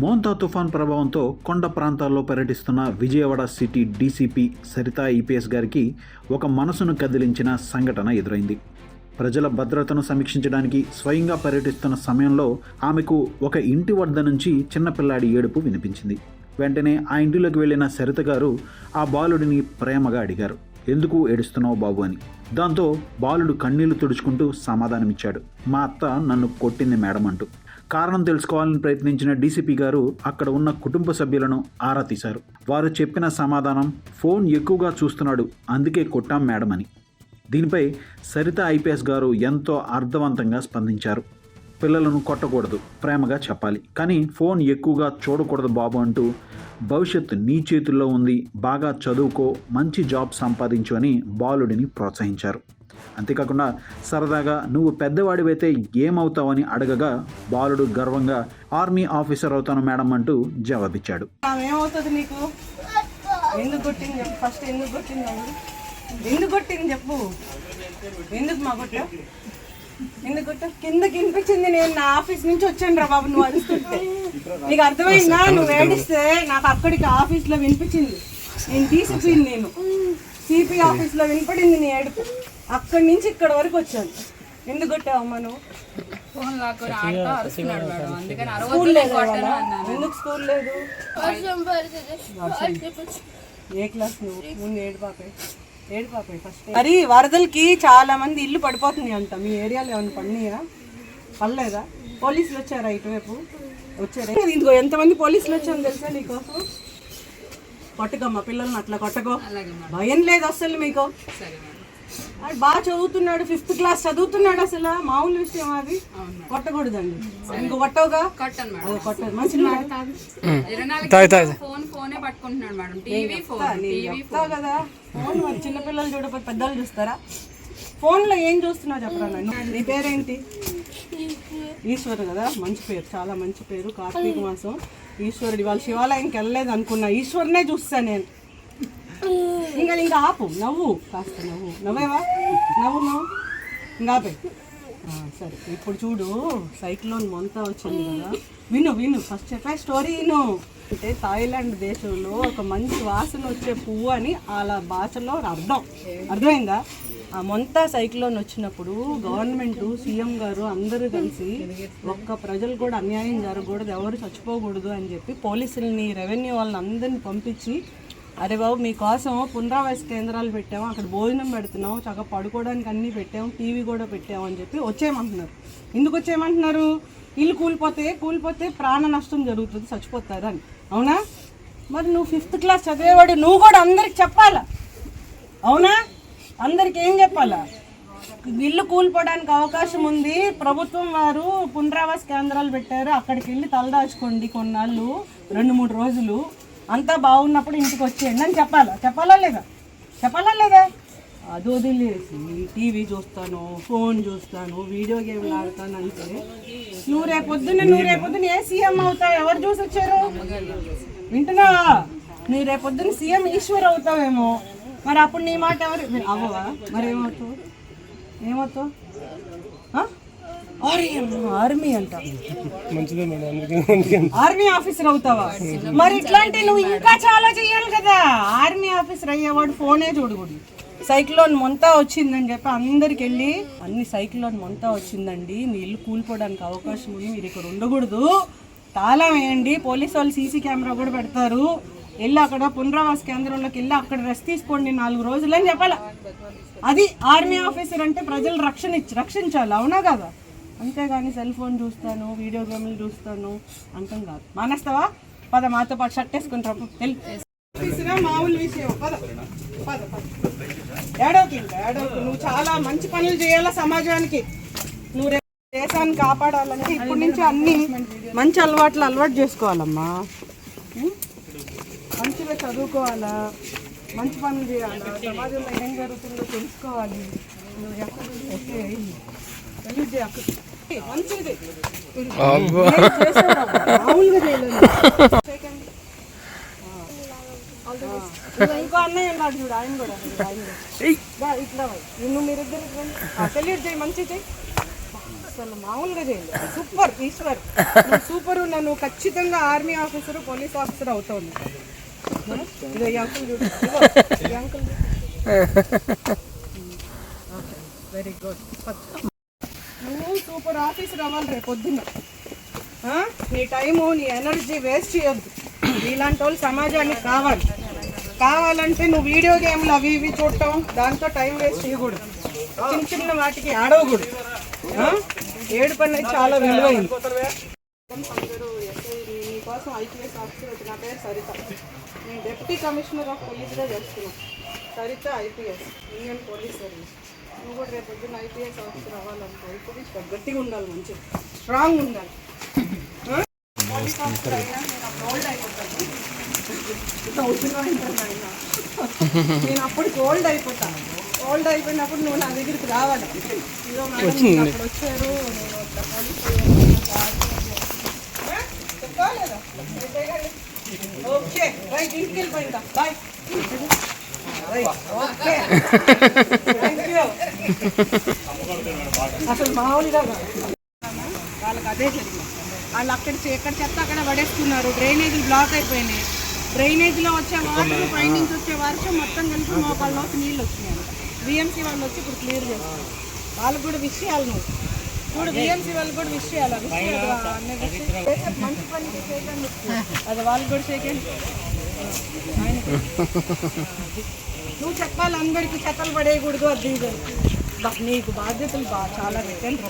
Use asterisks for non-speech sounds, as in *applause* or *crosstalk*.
మోంతా తుఫాన్ ప్రభావంతో కొండ ప్రాంతాల్లో పర్యటిస్తున్న Vijayawada city DCP Saritha IPS గారికి ఒక మనసును కదిలించిన సంఘటన ఎదురైంది. ప్రజల భద్రతను సమీక్షించడానికి స్వయంగా పర్యటిస్తున్న సమయంలో ఆమెకు ఒక ఇంటి వద్ద నుంచి చిన్నపిల్లాడి ఏడుపు వినిపించింది. వెంటనే ఆ ఇంటిలోకి వెళ్ళిన సరిత గారు ఆ బాలుడిని ప్రేమగా అడిగారు. ఎందుకు ఏడుస్తున్నావు బాబు అని. దాంతో బాలుడు కన్నీళ్ళు తుడుచుకుంటూ సమాధానమిచ్చాడు. మా అత్త నన్ను కొట్టింది మేడం అంటూ. కారణం తెలుసుకోవాలని ప్రయత్నించిన డీసీపీ గారు అక్కడ ఉన్న కుటుంబ సభ్యులను ఆరా తీశారు. వారు చెప్పిన సమాధానం ఫోన్ ఎక్కువగా చూస్తున్నాడు అందుకే కొట్టాం మేడం అని దీనిపై సరిత ఐపీఎస్ గారు ఎంతో అర్థవంతంగా స్పందించారు. పిల్లలను కొట్టకూడదు ప్రేమగా చెప్పాలి. కానీ ఫోన్ ఎక్కువగా చూడకూడదు బాబు అంటూ భవిష్యత్తు నీ చేతుల్లో ఉంది బాగా చదువుకో మంచి జాబ్ సంపాదించు అని బాలుడిని ప్రోత్సహించారు. అంతేకాకుండా సరదాగా నువ్వు పెద్దవాడివైతే ఏమవుతావని అడగగా బాలుడు గర్వంగా ఆర్మీ ఆఫీసర్ అవుతాను మేడం అంటూ జవాబిచ్చాడు. ఆమె ఏమవుతుంది నీకు? ఎందుకు కొట్టింది చెప్పు. ఫస్ట్ ఎందుకు కొట్టింది ఆమె? ఎందుకు కొట్టింది చెప్పు. ఎందుకు మా కొట్ట? ఎందుకు కొట్ట? కిందకి వినిపించింది నేను. నా ఆఫీస్ నుంచి వచ్చాను రా బాబు నువ్వు అరుస్తుంటే. నీకు అర్థమైందా? నువ్వు ఏడిస్తే నాకు అక్కడికి ఆఫీస్లో వినిపించింది. నేను తీసిపోయింది నేను. సిపి ఆఫీస్లో వినపడింది నీ ఏడుపు. అక్కడి నుంచి ఇక్కడ వరకు వచ్చాను. ఎందుకు కొట్టావమ్మా నువ్వు? ఫోన్ లాక్కొని ఆడుతూ అరుస్తున్నాడు మేడం. అందుకని స్కూల్ లేదు కొట్టను అన్నాను. ఎందుకు స్కూల్ లేదు? వర్షం పడుతుంది ఏ క్లాస్ నువ్వు? ముందు ఏడు పాపే. ఏడు పాపే ఫస్ట్ మరి వరదలకి చాలా మంది ఇల్లు పడిపోతుంది అంట. మీ ఏరియాలో ఏమైనా పడినాయా? పడలేదా? పోలీసులు వచ్చారా ఇటువైపు? వచ్చారా? ఇందుకో ఎంతమంది పోలీసులు వచ్చారని తెలుసా నీకోసం కొట్టకమ్మా పిల్లల్ని అట్లా కొట్టకో. భయం లేదు అసలు మీకు. సరే మేడం. బాగా చదువుతున్నాడు ఫిఫ్త్ క్లాస్ చదువుతున్నాడు అసలు. మామూలు విషయం అది. కొట్టకూడదండి. ఇంకో కొట్టవుగా? కొట్టదు. మంచి ఫోన్ ఫోనే పట్టుకుంటున్నాడు మేడం. టీవీ ఫోన్ టీవీ చెప్తావు కదా. ఫోన్ మరి చిన్నపిల్లలు చూడకపోతే పెద్దలు చూస్తారా? ఫోన్లో ఏం చూస్తున్నావు చెప్పరా నన్ను? నీ పేరేంటి? ఈశ్వర్ కదా? మంచి పేరు. చాలా మంచి పేరు. కార్తీక మాసం. ఈశ్వరుడు ఇవాళ శివాలయంకి వెళ్ళలేదు అనుకున్నా. ఈశ్వరునే చూస్తా నేను. ఇంకా ఇంకా ఆపు. నవ్వు. కాస్త నవ్వు. నవ్వేవా? నవ్వు నవ్వు. ఇంకా ఆపే. సరే. ఇప్పుడు చూడు సైక్లోన్ మొంత వచ్చింది కదా. విను విను. ఫస్ట్ చెప్పే స్టోరీ విను. అంటే థాయిలాండ్ దేశంలో ఒక మంచి వాసన వచ్చే పువ్వు అని అలా భాషలో అర్థం. అర్థమైందా? ఆ మొంత సైక్లోన్ వచ్చినప్పుడు గవర్నమెంట్ సీఎం గారు అందరూ కలిసి ఒక్క ప్రజలు కూడా అన్యాయం జరగకూడదు ఎవరు చచ్చిపోకూడదు అని చెప్పి పోలీసుల్ని రెవెన్యూ వాళ్ళని అందరిని పంపించి అరే బాబు మీకోసం పునరావాస కేంద్రాలు పెట్టాము అక్కడ భోజనం పెడుతున్నాం చక్కగా పడుకోవడానికి అన్నీ పెట్టాము టీవీ కూడా పెట్టాము అని చెప్పి వచ్చేయమంటున్నారు. ఎందుకు వచ్చేయమంటున్నారు? ఇల్లు కూలిపోతే కూలిపోతే ప్రాణ నష్టం జరుగుతుంది చచ్చిపోతారని అవునా? మరి నువ్వు ఫిఫ్త్ క్లాస్ చదివేవాడు నువ్వు కూడా అందరికి చెప్పాలా? అవునా? అందరికి ఏం చెప్పాలా? ఇల్లు కూలిపోవడానికి అవకాశం ఉంది. ప్రభుత్వం వారు పునరావాస కేంద్రాలు పెట్టారు. అక్కడికి వెళ్ళి తలదాచుకోండి కొన్నాళ్ళు రెండు మూడు రోజులు. అంతా బాగున్నప్పుడు ఇంటికి వచ్చేయండి అని చెప్పాలా? చెప్పాలా లేదా? చెప్పాలా లేదా? అది వదిలేసి టీవీ చూస్తాను ఫోన్ చూస్తాను వీడియో గేమ్లు ఆడతాను అంటే. నువ్వు రేపొద్దున నువ్వు రేపొద్దున ఏ సీఎం అవుతావు? ఎవరు చూసి వచ్చారు వింటున్నావా నువ్వు రేపొద్దున సీఎం ఈశ్వర్ అవుతావేమో. మరి అప్పుడు నీ మాట ఎవరు అవ్వవా? మరి ఏమవుతావు? ఏమవుతావు? ఆర్మీ అంట ఆర్మీ ఆఫీసర్ అవుతావా? మరి ఇట్లాంటి నువ్వు ఇంకా చాలా చెయ్యాలి కదా. ఆర్మీ ఆఫీసర్ అయ్యేవాడు ఫోనే చూడకూడదు సైక్లోన్ మొంతా వచ్చిందని చెప్పి అందరికి వెళ్ళి అన్ని సైక్లోన్ మొంతా వచ్చిందండి. మీ ఇల్లు కూలిపోవడానికి అవకాశం ఉంది మీరు ఇక్కడ ఉండకూడదు. తాళం వేయండి. పోలీసు వాళ్ళు సీసీ కెమెరా కూడా పెడతారు. వెళ్ళి అక్కడ పునరావాస కేంద్రంలోకి వెళ్ళి అక్కడ రెస్ట్ తీసుకోండి నాలుగు రోజులు అని చెప్పాల. అది ఆర్మీ ఆఫీసర్ అంటే ప్రజలు రక్షణ ఇచ్చి రక్షించాలి అవునా కదా? అంతేగాని సెల్ ఫోన్ చూస్తాను వీడియో గేమ్లు చూస్తాను అంతం కాదు. మానేస్తావా? పద మాతో పాటు షర్ట్ వేసుకుంటారు మామూలు విషయం. పద పద పద. ఏడవకి ఇంకా నువ్వు చాలా మంచి పనులు చేయాలా సమాజానికి? నువ్వు రేపు దేశాన్ని కాపాడాలంటే ఇప్పటి నుంచి అన్ని మంచి అలవాట్లు అలవాటు చేసుకోవాలమ్మా. మంచిగా చదువుకోవాలా? మంచి పనులు చేయాలా? సమాజంలో ఏం జరుగుతుందో తెలుసుకోవాలి. నువ్వు ఎక్కడ ఓకే ఇంకో అన్నయ్య ఉన్నాడు చూడు ఆయన కూడా ఆయన కూడా. దా, ఇట్లా పోయి. నువ్వు మీరిద్దరు సెల్యూట్ చేయి మంచి చేయి. అసలు మామూలుగా చేయలేదు సూపర్ ఈశ్వర్. సూపర్ ఉన్నా నువ్వు ఖచ్చితంగా ఆర్మీ ఆఫీసర్ పోలీస్ ఆఫీసర్ అవుతావు నువ్వు. ఇదిగో ఈ అంకుల్ చూడు. ఇదిగో, ఈ uncle very good *laughs* super office రావాలి రేపు పొద్దున్న. నీ టైము నీ ఎనర్జీ వేస్ట్ చేయొద్దు. నీలాంటి వాళ్ళు సమాజానికి కావాలి. కావాలంటే నువ్వు వీడియో గేమ్లు అవి ఇవి చూడటం దాంతో టైం వేస్ట్ చేయకూడదు. చిన్న చిన్న వాటికి ఆడవకూడదు. ఏడు పని అయితే చాలా విలువైంది. నీకోసం ఐపీఎస్ ఆఫీసర్ వచ్చిన పేరు సరిత. నేను డిప్యూటీ కమిషనర్ ఆఫ్ పోలీస్గా చేస్తున్నాను. Saritha IPS Indian Police Service. నువ్వు కూడా రేపు పొద్దున్న ఐపీఎస్ ఆఫీసర్ అవ్వాలనుకో ఇప్పుడు గట్టిగా ఉండాలి మంచిగా. స్ట్రాంగ్ ఉండాలి? పోలీస్ ఆఫీసర్ అయినా నేను అప్పుడు ఓల్డ్ అయిపోతాను. ఇట్లా. నేను అప్పుడు ఓల్డ్ అయిపోతాను. ఓల్డ్ అయిపోయినప్పుడు నువ్వు నా దగ్గరికి రావాలి. ఇదో మేడం అప్పుడు వచ్చారు. నేను ఇట్లా పోలీస్. ఓకే. రైట్ ఇంటికి వెళ్ళిపోయిందా? Bye okay. *laughs* అసలు మామూలుగా. వాళ్ళకి అదే జరిగింది. వాళ్ళు అక్కడ ఎక్కడ చెత్త అక్కడ పడేస్తున్నారు. డ్రైనేజీలు బ్లాక్ అయిపోయినాయి. డ్రైనేజీలో వచ్చే వాటర్ పైనుంచి వచ్చే వర్షం మొత్తం కలిపి మోకాళ్ళలోకి నీళ్ళు వచ్చినాయి. బిఎంసీ వాళ్ళు వచ్చి ఇప్పుడు క్లియర్ చేస్తారు వాళ్ళకి కూడా విషయాలు నువ్వు. చూడు బిఎంసీ వాళ్ళకి కూడా అన్ని విషయాలు. మంచి పని చేయకండి. అది వాళ్ళకి కూడా చేయకండి. నువ్వు చెప్పాలి అందరికీ చెత్తలు పడేయకూడదు అది ఇది అని. బా, నీకు బాధ్యతలు బాగా చాలా పెట్టండి